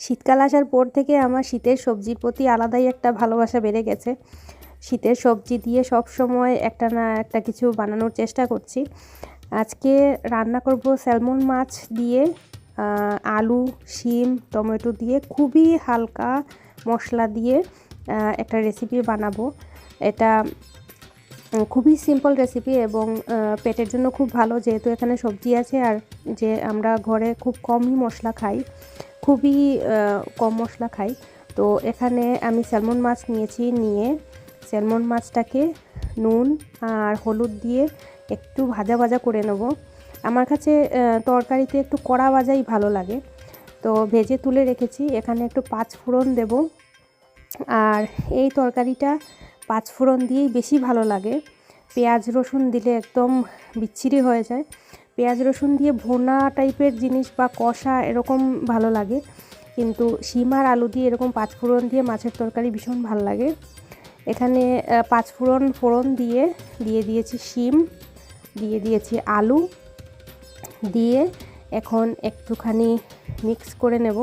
শীতকাল আসার পর থেকে আমার শীতের সবজির প্রতি আলাদাই একটা ভালোবাসা বেড়ে গেছে। শীতের সবজি দিয়ে সব সময় একটা না একটা কিছু বানানোর চেষ্টা করছি। আজকে রান্না করব স্যালমন মাছ দিয়ে আলু, শিম, টমেটো দিয়ে খুবই হালকা মশলা দিয়ে একটা রেসিপি বানাবো। এটা খুবই সিম্পল রেসিপি এবং পেটের জন্য খুব ভালো যেহেতু এখানে সবজি আছে আর যে আমরা ঘরে খুব কমই মশলা খাই। খুবই কম মশলা খাই। তো এখানে আমি স্যালমন মাছ নিয়েছি, নিয়ে স্যালমন মাছটাকে নুন আর হলুদ দিয়ে একটু ভাজা ভাজা করে নেব। আমার কাছে তরকারিতে একটু কড়া ভাজাই ভালো লাগে। তো ভেজে তুলে রেখেছি, এখানে একটু পাঁচ ফোড়ন দেব। আর এই তরকারিটা পাঁচ ফোড়ন দিয়েই বেশি ভালো লাগে। পেঁয়াজ রসুন দিলে একদম বিচ্ছিরি হয়ে যায়। পেঁয়াজ রসুন দিয়ে ভোনা টাইপের জিনিস বা কষা এরকম ভালো লাগে। কিন্তু শিম আর আলু দিয়ে এরকম পাঁচ ফোড়ন দিয়ে মাছের তরকারি ভীষণ ভালো লাগে। এখানে পাঁচফোড়ন পাঁচ ফোড়ন ফোড়ন দিয়ে দিয়ে দিয়েছি শিম, দিয়ে দিয়েছি আলু, দিয়ে এখন একটুখানি মিক্স করে নেব।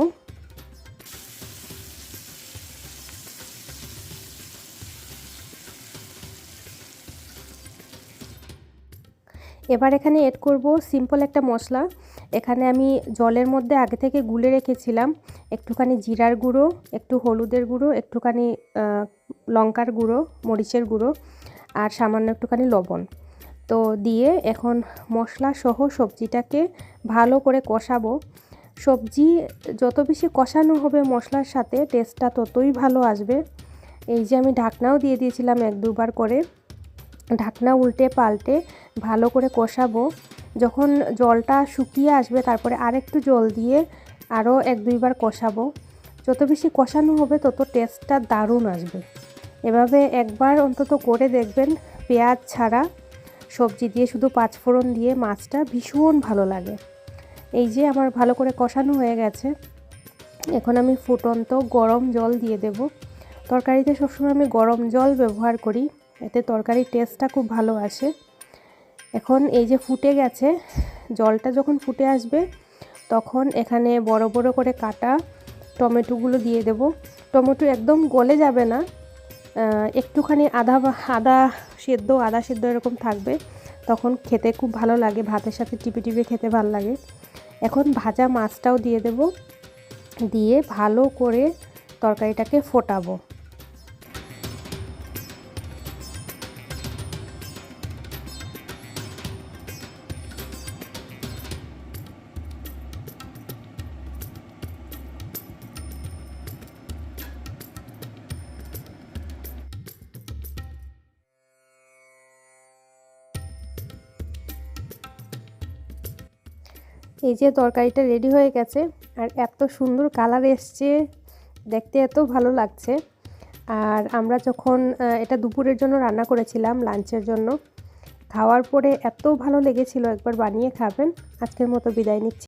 এবার এখানে এড করব সিম্পল একটা মশলা। এখানে আমি জলের মধ্যে আগে থেকে গুলে রেখেছিলাম একটুখানি জিরার গুঁড়ো, একটু হলুদের গুঁড়ো, একটুখানি লঙ্কার গুঁড়ো, মরিচের গুঁড়ো আর সামান্য একটুখানি লবণ। তো দিয়ে এখন মশলা সহ সবজিটাকে ভালো করে কষাবো। সবজি যত বেশি কষানো হবে মশলার সাথে টেস্টটা ততই ভালো আসবে। এই যে আমি ঢাকনাও দিয়ে দিয়েছিলাম এক দুবার করে। ঢাকনা উল্টে পাল্টে ভালো করে কষাবো। যখন জলটা শুকিয়ে আসবে, তারপরে আরেকটু জল দিয়ে আরও এক দুইবার কষাবো। যত বেশি কষানো হবে, তত টেস্টটা দারুণ আসবে। এভাবে একবার অন্তত করে দেখবেন, পেঁয়াজ ছাড়া, সবজি দিয়ে শুধু পাঁচফোড়ন দিয়ে মাছটা ভীষণ ভালো লাগে। এই যে আমার ভালো করে কষানো হয়ে গেছে। এখন আমি ফুটন্ত গরম জল দিয়ে দেব। তরকারিতে সবসময় আমি গরম জল ব্যবহার করি। এতে তরকারির টেস্টটা খুব ভালো আসে। এখন এই যে ফুটে গেছে, জলটা যখন ফুটে আসবে, তখন এখানে বড় বড় করে কাটা টমেটোগুলো দিয়ে দেব। টমেটো একদম গলে যাবে না একটুখানি আধা আদা সেদ্ধ আদা সেদ্ধ এরকম থাকবে। তখন খেতে খুব ভালো লাগে, ভাতের সাথে টিপে টিপে খেতে ভালো লাগে। এখন ভাজা মাছটাও দিয়ে দেব, দিয়ে ভালো করে তরকারিটাকে ফোটাবো। এই যে তরকারিটা রেডি হয়ে গেছে আর এত সুন্দর কালার এসছে, দেখতে এত ভালো লাগছে। আর আমরা যখন এটা দুপুরের জন্য রান্না করেছিলাম, লাঞ্চের জন্য, খাওয়ার পরে এত ভালো লেগেছিল, একবার বানিয়ে খাবেন। আজকের মতো বিদায় নিচ্ছি।